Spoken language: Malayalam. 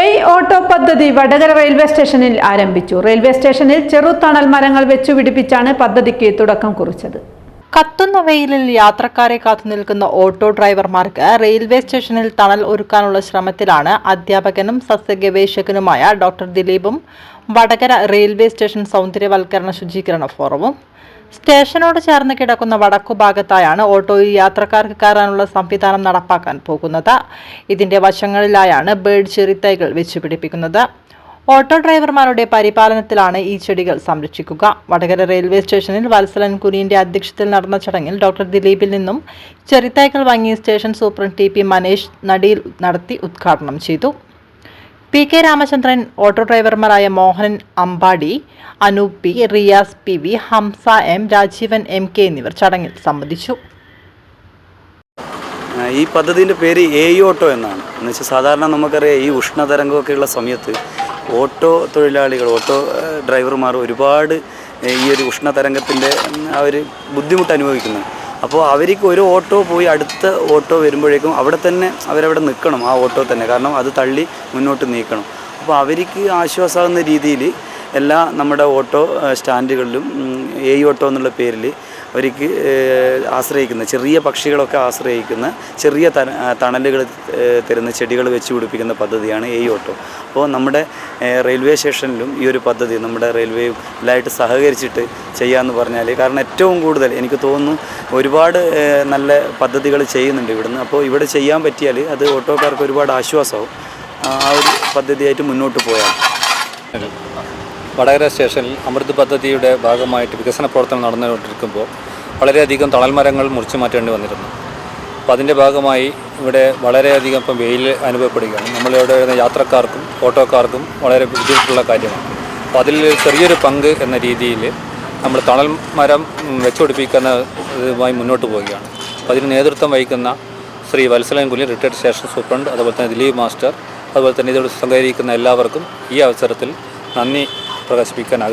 എയ് ഓട്ടോ പദ്ധതി വടകര റെയിൽവേ സ്റ്റേഷനിൽ ആരംഭിച്ചു. റെയിൽവേ സ്റ്റേഷനിൽ ചെറുതണൽ മരങ്ങൾ വെച്ചുപിടിപ്പിച്ചാണ് പദ്ധതിക്ക് തുടക്കം കുറിച്ചത്. കത്തുന്ന വെയിലിൽ യാത്രക്കാരെ കാത്തുനിൽക്കുന്ന ഓട്ടോ ഡ്രൈവർമാർക്ക് റെയിൽവേ സ്റ്റേഷനിൽ തണൽ ഒരുക്കാനുള്ള ശ്രമത്തിലാണ് അധ്യാപകനും സസ്യഗവേഷകനുമായ ഡോക്ടർ ദിലീപും വടകര റെയിൽവേ സ്റ്റേഷൻ സൗന്ദര്യവൽക്കരണ ശുചീകരണ ഫോറവും സ്റ്റേഷനോട് ചേർന്ന് കിടക്കുന്ന വടക്കു ഭാഗത്തായാണ് ഓട്ടോയിൽ യാത്രക്കാർക്ക് കയറാനുള്ള സംവിധാനം നടപ്പാക്കാൻ പോകുന്നത്. ഇതിന്റെ വശങ്ങളിലായാണ് ബേഡ് ചെറിത്തൈകൾ വെച്ചുപിടിപ്പിക്കുന്നത് ഓട്ടോ ഡ്രൈവർമാരുടെ പരിപാലനത്തിലാണ് ഈ ചെടികൾ സംരക്ഷിക്കുക. വടകര റെയിൽവേ സ്റ്റേഷനിൽ വത്സലൻ കുനിയുടെ അധ്യക്ഷതയിൽ നടന്ന ചടങ്ങിൽ ഡോക്ടർ ദിലീപിൽ നിന്നും ചെറിത്തൈകൾ വാങ്ങി station superintendent T P Manesh നടിയിൽ നടത്തി ഉദ്ഘാടനം ചെയ്തു. P K Ramachandran auto ഡ്രൈവർമാരായ Mohanan Ambadi Anoop P Riyas P V Hamsa M Rajeevan M K എന്നിവർ ചടങ്ങിൽ സംബന്ധിച്ചു. ഈ പദ്ധതിന്റെ പേര് എ ഇ ഓട്ടോ എന്നാണ്. എന്ന് വെച്ചാൽ സാധാരണ നമുക്കറിയാം ഈ ഉഷ്ണതരംഗമൊക്കെയുള്ള സമയത്ത് ഓട്ടോ തൊഴിലാളികൾ ഓട്ടോ ഡ്രൈവർമാർ ഒരുപാട് ഈ ഒരു ഉഷ്ണതരംഗത്തിന്റെ ആ ഒരു ബുദ്ധിമുട്ട് അനുഭവിക്കുന്നു അപ്പോൾ അവർക്ക് ഒരു ഓട്ടോ പോയി അടുത്ത ഓട്ടോ വരുമ്പോഴേക്കും അവിടെ തന്നെ അവരവിടെ നിൽക്കണം ആ ഓട്ടോ തന്നെ. കാരണം അത് തള്ളി മുന്നോട്ട് നീക്കണം. അപ്പോൾ അവർക്ക് ആശ്വാസമാകുന്ന രീതിയിൽ എല്ലാ നമ്മുടെ ഓട്ടോ സ്റ്റാൻഡുകളിലും എ ഓട്ടോ എന്നുള്ള പേരിൽ അവർക്ക് ആശ്രയിക്കുന്ന ചെറിയ പക്ഷികളൊക്കെ ആശ്രയിക്കുന്ന ചെറിയ തണലുകൾ തരുന്ന ചെടികൾ വെച്ച് പിടിപ്പിക്കുന്ന പദ്ധതിയാണ് ഈ ഓട്ടോ അപ്പോൾ നമ്മുടെ റെയിൽവേ സ്റ്റേഷനിലും ഈ ഒരു പദ്ധതി നമ്മുടെ റെയിൽവേ എല്ലായിട്ട് സഹകരിച്ചിട്ട് ചെയ്യാമെന്ന് പറഞ്ഞാൽ കാരണം ഏറ്റവും കൂടുതൽ എനിക്ക് തോന്നുന്നു ഒരുപാട് നല്ല പദ്ധതികൾ ചെയ്യുന്നുണ്ട് ഇവിടുന്ന്. അപ്പോൾ ഇവിടെ ചെയ്യാൻ പറ്റിയാൽ അത് ഓട്ടോക്കാർക്ക് ഒരുപാട് ആശ്വാസമാവും. ആ ഒരു പദ്ധതിയായിട്ട് മുന്നോട്ട് പോയാൽ. വടകര സ്റ്റേഷനിൽ അമൃത് പദ്ധതിയുടെ ഭാഗമായിട്ട് വികസന പ്രവർത്തനം നടന്നുകൊണ്ടിരിക്കുമ്പോൾ വളരെയധികം തണൽമരങ്ങൾ മുറിച്ചു മാറ്റേണ്ടി വന്നിരുന്നു. അപ്പോൾ അതിന്റെ ഭാഗമായി ഇവിടെ വളരെയധികം ഇപ്പം വെയിൽ അനുഭവപ്പെടുകയാണ്. നമ്മളിവിടെ വരുന്ന യാത്രക്കാർക്കും ഓട്ടോക്കാർക്കും വളരെ ബുദ്ധിമുട്ടുള്ള കാര്യമാണ്. അപ്പോൾ അതിൽ ചെറിയൊരു പങ്ക് എന്ന രീതിയിൽ നമ്മൾ തണൽ മരം ഉം, വെച്ചുപിടിപ്പിക്കുന്ന ഇതുമായി മുന്നോട്ട് പോവുകയാണ്. അപ്പോൾ അതിന് നേതൃത്വം വഹിക്കുന്ന ശ്രീ വത്സലൻ കുലി റിട്ടയർഡ് സ്റ്റേഷൻ സൂപ്രണ്ട് അതുപോലെ തന്നെ ദിലീപ് മാസ്റ്റർ അതുപോലെ തന്നെ ഇതോട് സഹകരിക്കുന്ന എല്ലാവർക്കും ഈ അവസരത്തിൽ നന്ദി ਪ੍ਰਕਾਸ਼ ਸਪੀਕਰ ਨਾਲ